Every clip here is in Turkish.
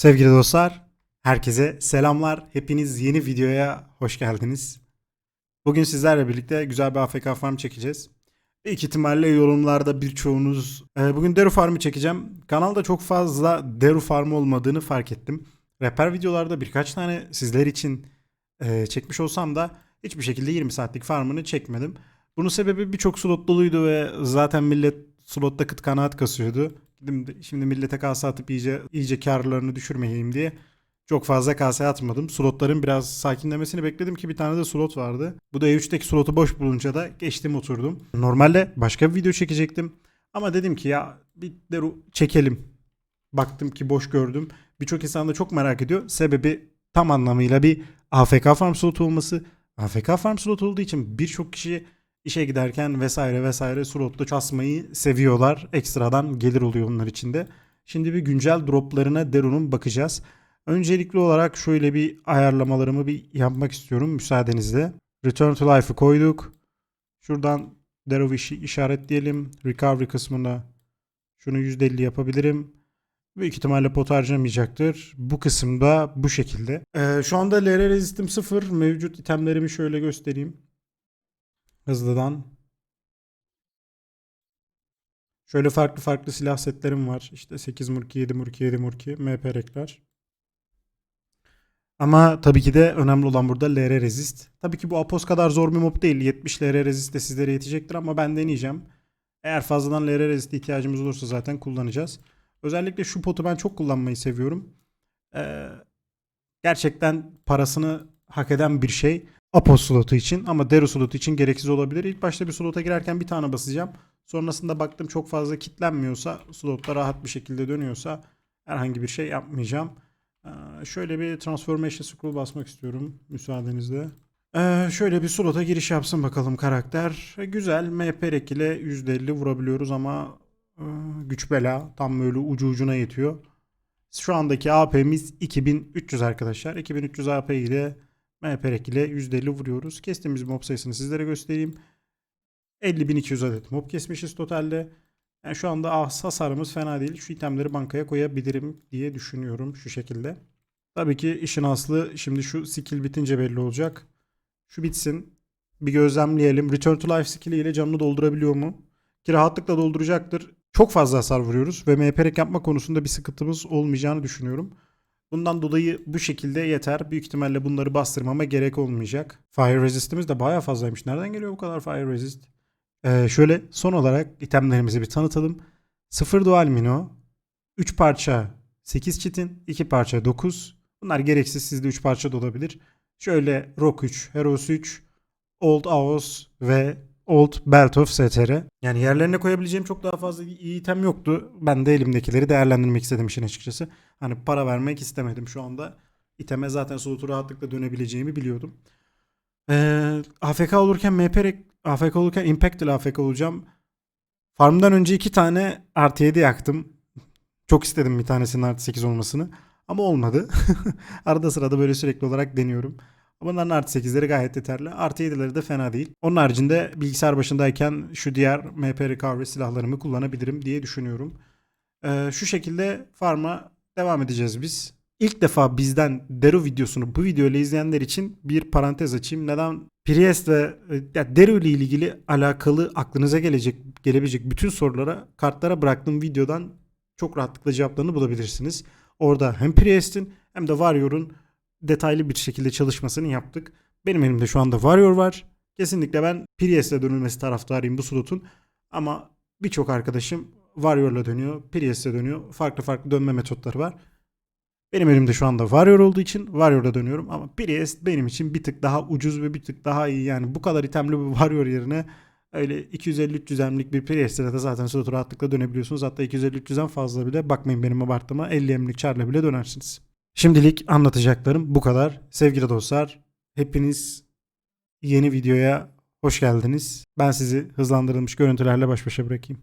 Sevgili dostlar, herkese selamlar. Hepiniz yeni videoya hoş geldiniz. Bugün sizlerle birlikte güzel bir AFK farm çekeceğiz. Büyük ihtimalle yorumlarda birçoğunuz e, bugün Deru Farm'ı çekeceğim. Kanalda çok fazla Deru Farm olmadığını fark ettim. Rehber videolarda birkaç tane sizler için e, çekmiş olsam da hiçbir şekilde 20 saatlik farmını çekmedim. Bunun sebebi birçok slot doluydu ve zaten millet slotta kıt kanaat kasıyordu. Şimdi, şimdi millete kase atıp iyice, iyice karlarını düşürmeyeyim diye çok fazla kase atmadım. Slotların biraz sakinlemesini bekledim ki bir tane de slot vardı. Bu da E3'teki slotu boş bulunca da geçtim oturdum. Normalde başka bir video çekecektim. Ama dedim ki ya bir de çekelim. Baktım ki boş gördüm. Birçok insan da çok merak ediyor. Sebebi tam anlamıyla bir AFK farm slotu olması. AFK farm slotu olduğu için birçok kişi işe giderken vesaire vesaire slotla kasmayı seviyorlar. Ekstradan gelir oluyor onlar için de. Şimdi bir güncel droplarına Deru'nun bakacağız. Öncelikli olarak şöyle bir ayarlamalarımı bir yapmak istiyorum müsaadenizle. Return to Life'ı koyduk. Şuradan Deru işi işaretleyelim. Recovery kısmına şunu %50 yapabilirim. Büyük ihtimalle pot harcamayacaktır. Bu kısımda bu şekilde. Ee, şu anda LR resistim 0. Mevcut itemlerimi şöyle göstereyim. Hızlıdan. Şöyle farklı farklı silah setlerim var. İşte 8 murki, 7 murki, 7 murki, MP rekler. Ama tabii ki de önemli olan burada LR resist. Tabii ki bu Apos kadar zor bir mob değil. 70 LR resist de sizlere yetecektir ama ben deneyeceğim. Eğer fazladan LR resist ihtiyacımız olursa zaten kullanacağız. Özellikle şu potu ben çok kullanmayı seviyorum. Ee, gerçekten parasını hak eden bir şey. Apos slotu için ama Dero slotu için gereksiz olabilir. İlk başta bir slota girerken bir tane basacağım. Sonrasında baktım çok fazla kitlenmiyorsa, slotta rahat bir şekilde dönüyorsa herhangi bir şey yapmayacağım. Ee, şöyle bir Transformation Scroll basmak istiyorum müsaadenizle. Ee, şöyle bir slota giriş yapsın bakalım karakter. E, güzel MP rek ile %50 vurabiliyoruz ama e, güç bela tam böyle ucu ucuna yetiyor. Şu andaki AP'miz 2300 arkadaşlar. 2300 AP ile Rek ile %50 vuruyoruz. Kestiğimiz mob sayısını sizlere göstereyim. 50.200 adet mob kesmişiz totalde. Yani şu anda as hasarımız fena değil. Şu itemleri bankaya koyabilirim diye düşünüyorum şu şekilde. Tabii ki işin aslı şimdi şu skill bitince belli olacak. Şu bitsin. Bir gözlemleyelim. Return to life skill ile canını doldurabiliyor mu? Ki rahatlıkla dolduracaktır. Çok fazla hasar vuruyoruz ve MPRek yapma konusunda bir sıkıntımız olmayacağını düşünüyorum. Bundan dolayı bu şekilde yeter. Büyük ihtimalle bunları bastırmama gerek olmayacak. Fire resist'imiz de baya fazlaymış. Nereden geliyor bu kadar fire resist? Ee, şöyle son olarak itemlerimizi bir tanıtalım. 0 dual mino, 3 parça 8 çitin, 2 parça 9. Bunlar gereksiz sizde 3 parça da olabilir. Şöyle Rock 3, Heroes 3, Old Aos ve Old Belt of STR. Yani yerlerine koyabileceğim çok daha fazla iyi item yoktu. Ben de elimdekileri değerlendirmek istedim işin açıkçası. Hani para vermek istemedim şu anda. İteme zaten slotu rahatlıkla dönebileceğimi biliyordum. Ee, AFK olurken MP AFK olurken Impact ile AFK olacağım. Farmdan önce iki tane artı 7 yaktım. Çok istedim bir tanesinin artı 8 olmasını. Ama olmadı. Arada sırada böyle sürekli olarak deniyorum. Bunların artı 8'leri gayet yeterli. Artı 7'leri de fena değil. Onun haricinde bilgisayar başındayken şu diğer MP recovery silahlarımı kullanabilirim diye düşünüyorum. Ee, şu şekilde farm'a devam edeceğiz biz. İlk defa bizden Deru videosunu bu videoyla izleyenler için bir parantez açayım. Neden Priest ve ya Deru ile ilgili alakalı aklınıza gelecek gelebilecek bütün sorulara kartlara bıraktığım videodan çok rahatlıkla cevaplarını bulabilirsiniz. Orada hem Priest'in hem de Warrior'un detaylı bir şekilde çalışmasını yaptık. Benim elimde şu anda Warrior var. Kesinlikle ben Priest'e dönülmesi taraftarıyım bu slotun. Ama birçok arkadaşım Warrior'la dönüyor, Priest'e dönüyor. Farklı farklı dönme metotları var. Benim elimde şu anda Warrior olduğu için Warrior'da dönüyorum ama Priest benim için bir tık daha ucuz ve bir tık daha iyi. Yani bu kadar itemli bir Warrior yerine öyle 250-300 emlik bir Priest'e de zaten slotu rahatlıkla dönebiliyorsunuz. Hatta 250-300'den fazla bile bakmayın benim abartıma 50 emlik Char'la bile dönersiniz. Şimdilik anlatacaklarım bu kadar. Sevgili dostlar hepiniz yeni videoya hoş geldiniz. Ben sizi hızlandırılmış görüntülerle baş başa bırakayım.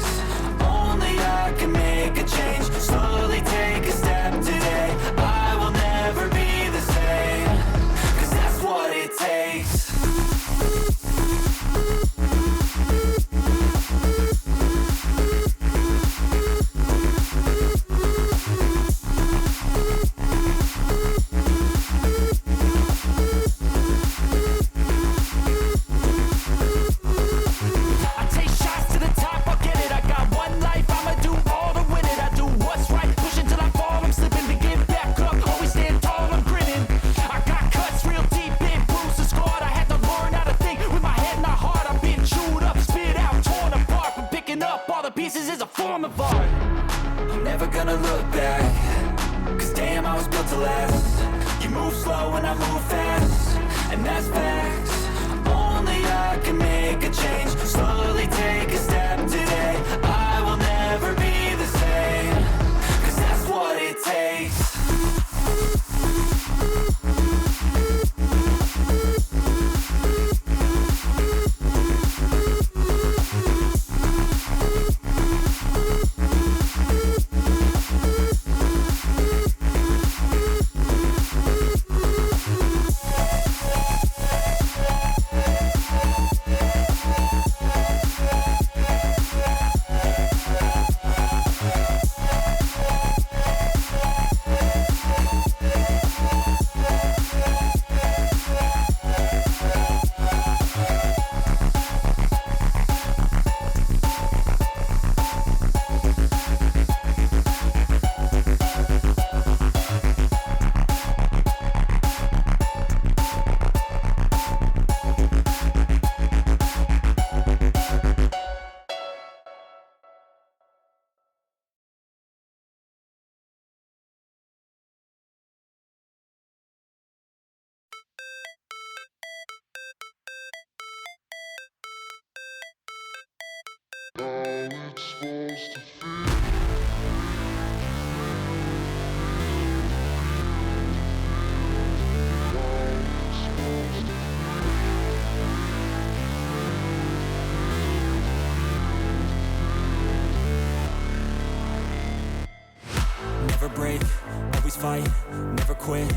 Can make a change. Slowly take a step fight, never break, always fine, never quit,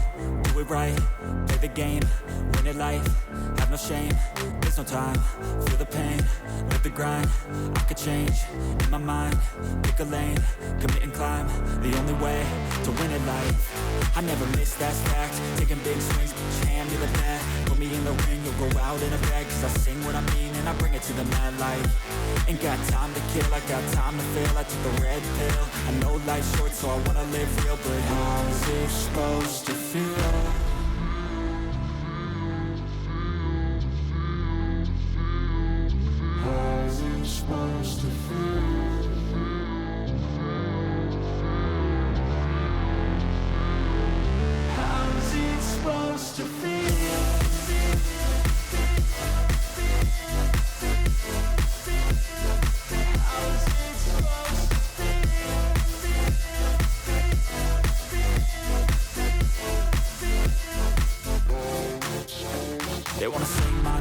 do it right, play the game, win it life, have no shame, there's no time, grind, I could change, in my mind, pick a lane, commit and climb, the only way to win it life, I never miss, that fact, taking big swings, hand me the bat, put me in the ring, you'll go out in a bag, cause I sing what I mean and I bring it to the mad light, ain't got time to kill, I got time to feel, I took the red pill, I know life's short so I wanna live real, but how's it supposed to feel?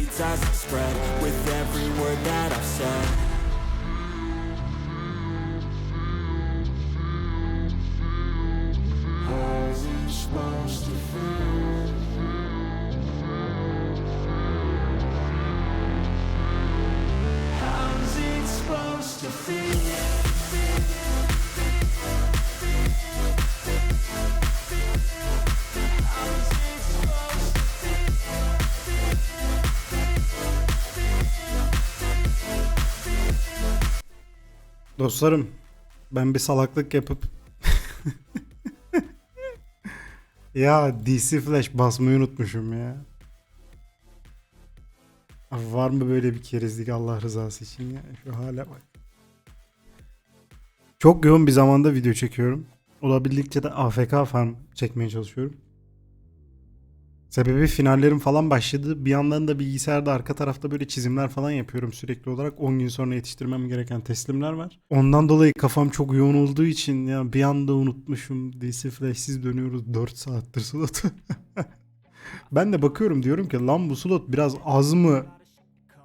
seats as I spread with every word that I've said. Dostlarım ben bir salaklık yapıp ya DC Flash basmayı unutmuşum ya. Var mı böyle bir kerizlik Allah rızası için ya? Şu hale bak. Çok yoğun bir zamanda video çekiyorum. Olabildikçe de AFK farm çekmeye çalışıyorum. Sebebi finallerim falan başladı. Bir yandan da bilgisayarda arka tarafta böyle çizimler falan yapıyorum sürekli olarak. 10 gün sonra yetiştirmem gereken teslimler var. Ondan dolayı kafam çok yoğun olduğu için ya bir anda unutmuşum. DC Flash'siz dönüyoruz 4 saattir slotu. ben de bakıyorum diyorum ki lan bu slot biraz az mı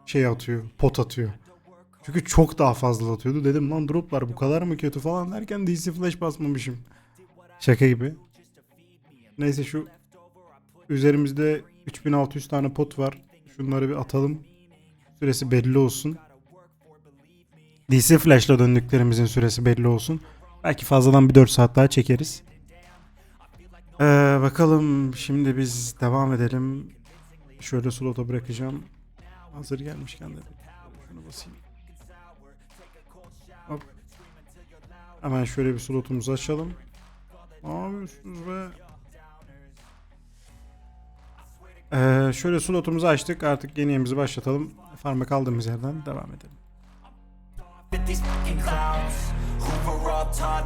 şey atıyor, pot atıyor. Çünkü çok daha fazla atıyordu. Dedim lan droplar bu kadar mı kötü falan derken DC Flash basmamışım. Şaka gibi. Neyse şu üzerimizde 3600 tane pot var. Şunları bir atalım. Süresi belli olsun. DC Flash'la döndüklerimizin süresi belli olsun. Belki fazladan bir 4 saat daha çekeriz. Ee, bakalım şimdi biz devam edelim. Şöyle slota bırakacağım. Hazır gelmişken de şunu basayım. Hop. Hemen şöyle bir slotumuzu açalım. Ne yapıyorsunuz be? Ee, şöyle slotumuzu açtık. Artık yeni yerimizi başlatalım. Farm'a kaldığımız yerden devam edelim. At these fucking clowns who were all taught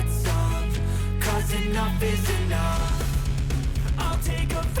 up Cause enough is enough. I'll take a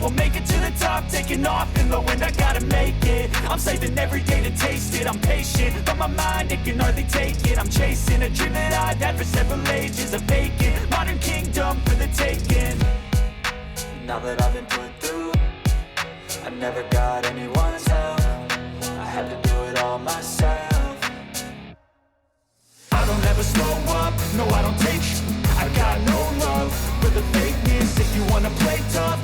will make it to the top, taking off in the wind I gotta make it, I'm saving every day to taste it. I'm patient, but my mind, it can hardly take it. I'm chasing a dream that I've had for several ages A vacant, modern kingdom for the taking. Now that I've been put through I never got anyone's help. I had to do it all myself. I don't ever slow up, no I don't take sh- I got no love for the fakeness. If you wanna play tough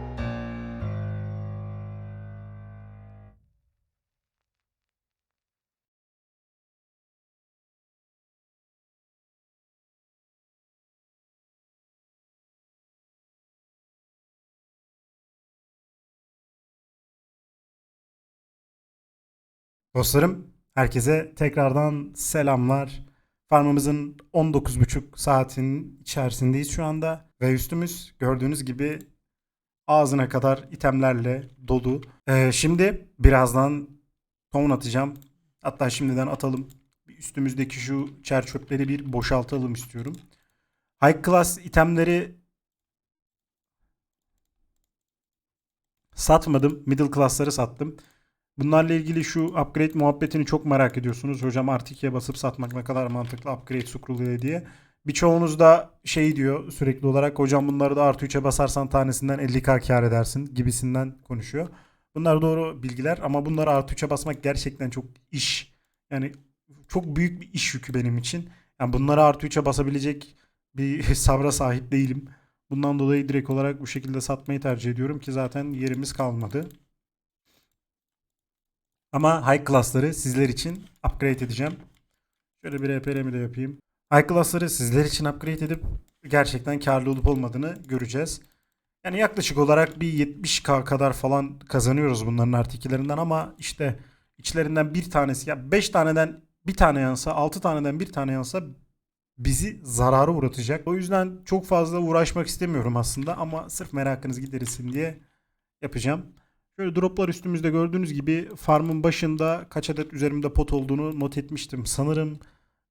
Dostlarım, herkese tekrardan selamlar. Farmımızın 19,5 saatin içerisindeyiz şu anda. Ve üstümüz gördüğünüz gibi ağzına kadar itemlerle dolu. Ee, şimdi birazdan ton atacağım. Hatta şimdiden atalım. Üstümüzdeki şu çer çöpleri bir boşaltalım istiyorum. High class itemleri satmadım. Middle class'ları sattım. Bunlarla ilgili şu upgrade muhabbetini çok merak ediyorsunuz. Hocam artı 2'ye basıp satmak ne kadar mantıklı upgrade Scroll'e diye. Birçoğunuz da şey diyor sürekli olarak hocam bunları da artı 3'e basarsan tanesinden 50k kar edersin gibisinden konuşuyor. Bunlar doğru bilgiler ama bunları artı 3'e basmak gerçekten çok iş. Yani çok büyük bir iş yükü benim için. Yani bunları artı 3'e basabilecek bir sabra sahip değilim. Bundan dolayı direkt olarak bu şekilde satmayı tercih ediyorum ki zaten yerimiz kalmadı. Ama high class'ları sizler için upgrade edeceğim. Şöyle bir RPR'mi de yapayım. High class'ları sizler için upgrade edip gerçekten karlı olup olmadığını göreceğiz. Yani yaklaşık olarak bir 70k kadar falan kazanıyoruz bunların artı ikilerinden ama işte içlerinden bir tanesi ya 5 taneden bir tane yansa 6 taneden bir tane yansa bizi zarara uğratacak. O yüzden çok fazla uğraşmak istemiyorum aslında ama sırf merakınız giderilsin diye yapacağım. Şöyle droplar üstümüzde gördüğünüz gibi farmın başında kaç adet üzerimde pot olduğunu not etmiştim. Sanırım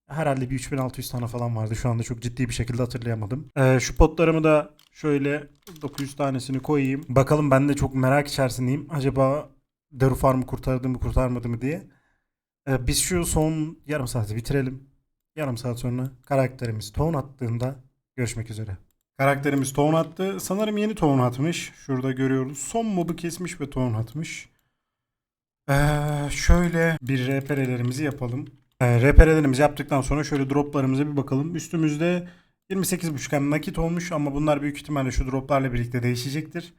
herhalde bir 3600 tane falan vardı. Şu anda çok ciddi bir şekilde hatırlayamadım. Ee, şu potlarımı da şöyle 900 tanesini koyayım. Bakalım ben de çok merak içerisindeyim. Acaba Deru Farm'ı kurtardı mı kurtarmadı mı diye. Ee, biz şu son yarım saati bitirelim. Yarım saat sonra karakterimiz tohum attığında görüşmek üzere. Karakterimiz tohum attı. Sanırım yeni tohum atmış. Şurada görüyoruz. Son mobu kesmiş ve tohum atmış. Ee, şöyle bir RPR'lerimizi yapalım. Ee, RPR'lerimizi yaptıktan sonra şöyle droplarımıza bir bakalım. Üstümüzde 28.5 hem nakit olmuş ama bunlar büyük ihtimalle şu droplarla birlikte değişecektir.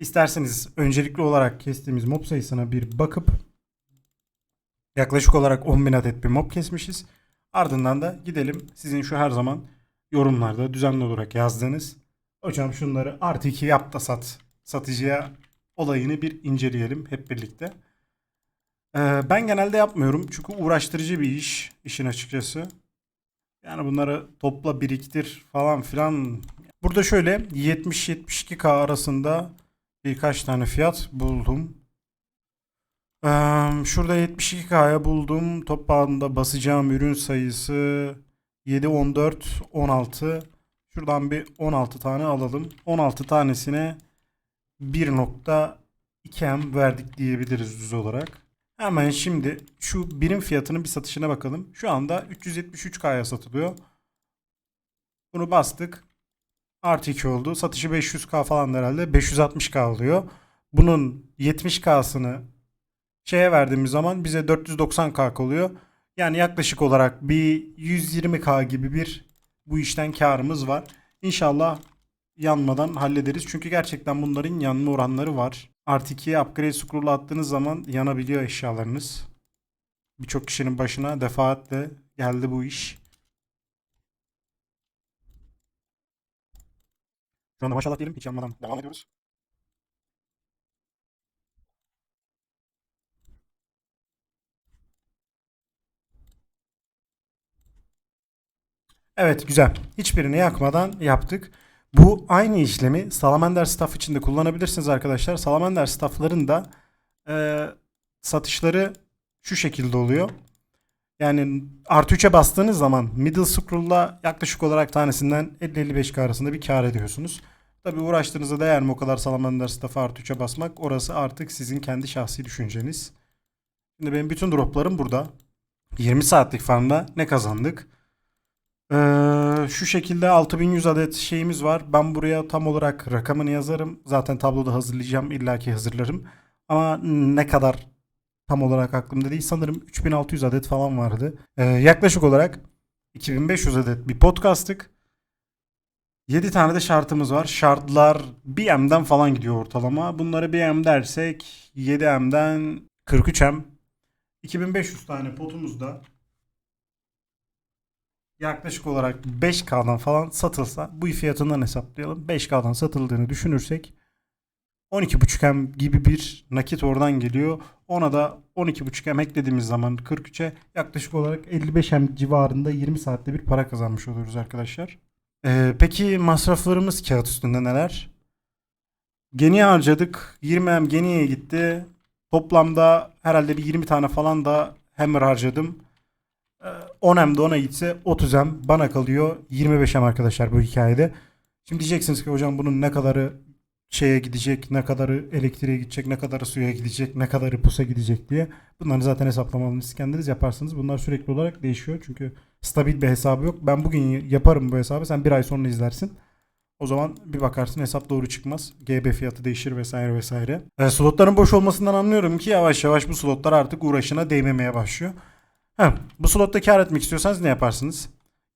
İsterseniz öncelikli olarak kestiğimiz mob sayısına bir bakıp yaklaşık olarak 10.000 adet bir mob kesmişiz. Ardından da gidelim sizin şu her zaman yorumlarda düzenli olarak yazdığınız hocam şunları artı 2 yap da sat satıcıya olayını bir inceleyelim hep birlikte. Ee, ben genelde yapmıyorum çünkü uğraştırıcı bir iş işin açıkçası. Yani bunları topla biriktir falan filan. Burada şöyle 70-72K arasında birkaç tane fiyat buldum. Ee, şurada 72K'ya buldum. Toplamda basacağım ürün sayısı 7, 14, 16. Şuradan bir 16 tane alalım. 16 tanesine 1.2M verdik diyebiliriz düz olarak. Hemen şimdi şu birim fiyatının bir satışına bakalım. Şu anda 373K'ya satılıyor. Bunu bastık. Artı 2 oldu. Satışı 500K falan herhalde. 560K oluyor. Bunun 70K'sını şeye verdiğimiz zaman bize 490K oluyor. Yani yaklaşık olarak bir 120K gibi bir bu işten karımız var. İnşallah yanmadan hallederiz. Çünkü gerçekten bunların yanma oranları var. Artı 2'ye upgrade scroll'u attığınız zaman yanabiliyor eşyalarınız. Birçok kişinin başına defaatle geldi bu iş. Şu anda maşallah diyelim hiç yanmadan devam ediyoruz. Evet güzel. Hiçbirini yakmadan yaptık. Bu aynı işlemi Salamander Staff için de kullanabilirsiniz arkadaşlar. Salamander Staff'ların da e, satışları şu şekilde oluyor. Yani artı 3'e bastığınız zaman middle scroll'la yaklaşık olarak tanesinden 50-55k arasında bir kar ediyorsunuz. Tabi uğraştığınıza değer mi o kadar Salamander Staff'ı artı 3'e basmak? Orası artık sizin kendi şahsi düşünceniz. Şimdi benim bütün droplarım burada. 20 saatlik farmda ne kazandık? Ee, şu şekilde 6100 adet şeyimiz var. Ben buraya tam olarak rakamını yazarım. Zaten tabloda hazırlayacağım. illaki hazırlarım. Ama ne kadar tam olarak aklımda değil. Sanırım 3600 adet falan vardı. Ee, yaklaşık olarak 2500 adet bir podcast'tık. 7 tane de şartımız var. Şartlar 1M'den falan gidiyor ortalama. Bunları 1M dersek 7M'den 43M. 2500 tane potumuzda yaklaşık olarak 5K'dan falan satılsa bu fiyatından hesaplayalım. 5K'dan satıldığını düşünürsek 12.5M gibi bir nakit oradan geliyor. Ona da 12.5M eklediğimiz zaman 43'e yaklaşık olarak 55M civarında 20 saatte bir para kazanmış oluyoruz arkadaşlar. Ee, peki masraflarımız kağıt üstünde neler? Geni harcadık. 20M Geni'ye gitti. Toplamda herhalde bir 20 tane falan da Hammer harcadım. 10M de ona gitse 30M bana kalıyor 25M arkadaşlar bu hikayede. Şimdi diyeceksiniz ki hocam bunun ne kadarı şeye gidecek, ne kadarı elektriğe gidecek, ne kadarı suya gidecek, ne kadarı pusa gidecek diye. Bunları zaten hesaplamalarını kendiniz yaparsınız. Bunlar sürekli olarak değişiyor. Çünkü stabil bir hesabı yok. Ben bugün yaparım bu hesabı. Sen bir ay sonra izlersin. O zaman bir bakarsın hesap doğru çıkmaz. GB fiyatı değişir vesaire vesaire. E, slotların boş olmasından anlıyorum ki yavaş yavaş bu slotlar artık uğraşına değmemeye başlıyor. Heh, bu slotta kar etmek istiyorsanız ne yaparsınız?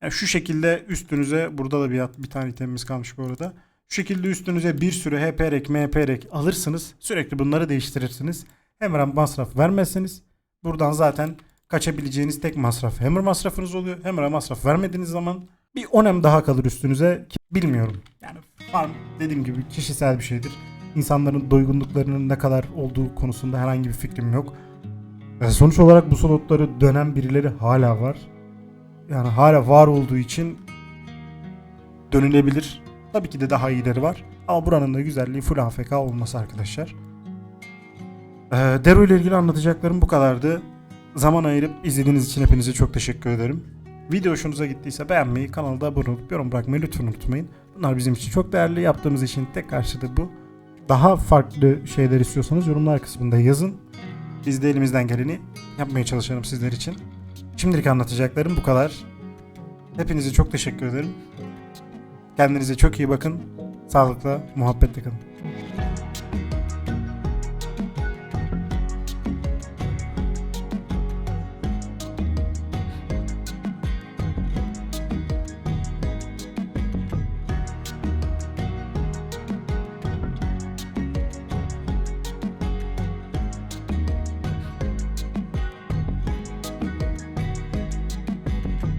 Yani şu şekilde üstünüze burada da bir, bir tane itemimiz kalmış bu arada. Şu şekilde üstünüze bir sürü HP'rek, MP'rek alırsınız. Sürekli bunları değiştirirsiniz. Hem masraf vermezsiniz. Buradan zaten kaçabileceğiniz tek masraf hammer masrafınız oluyor. Hammer'a masraf vermediğiniz zaman bir onem daha kalır üstünüze bilmiyorum. Yani farm dediğim gibi kişisel bir şeydir. İnsanların doygunluklarının ne kadar olduğu konusunda herhangi bir fikrim yok. E, Sonuç olarak bu slotları dönen birileri hala var. Yani hala var olduğu için dönülebilir. Tabii ki de daha iyileri var. Ama buranın da güzelliği full AFK olması arkadaşlar. Ee, Dero ile ilgili anlatacaklarım bu kadardı. Zaman ayırıp izlediğiniz için hepinize çok teşekkür ederim. Video hoşunuza gittiyse beğenmeyi, kanalda abone olup yorum bırakmayı lütfen unutmayın. Bunlar bizim için çok değerli. Yaptığımız işin tek karşılığı bu. Daha farklı şeyler istiyorsanız yorumlar kısmında yazın. Biz de elimizden geleni yapmaya çalışalım sizler için. Şimdilik anlatacaklarım bu kadar. Hepinize çok teşekkür ederim. Kendinize çok iyi bakın. Sağlıkla, muhabbetle kalın.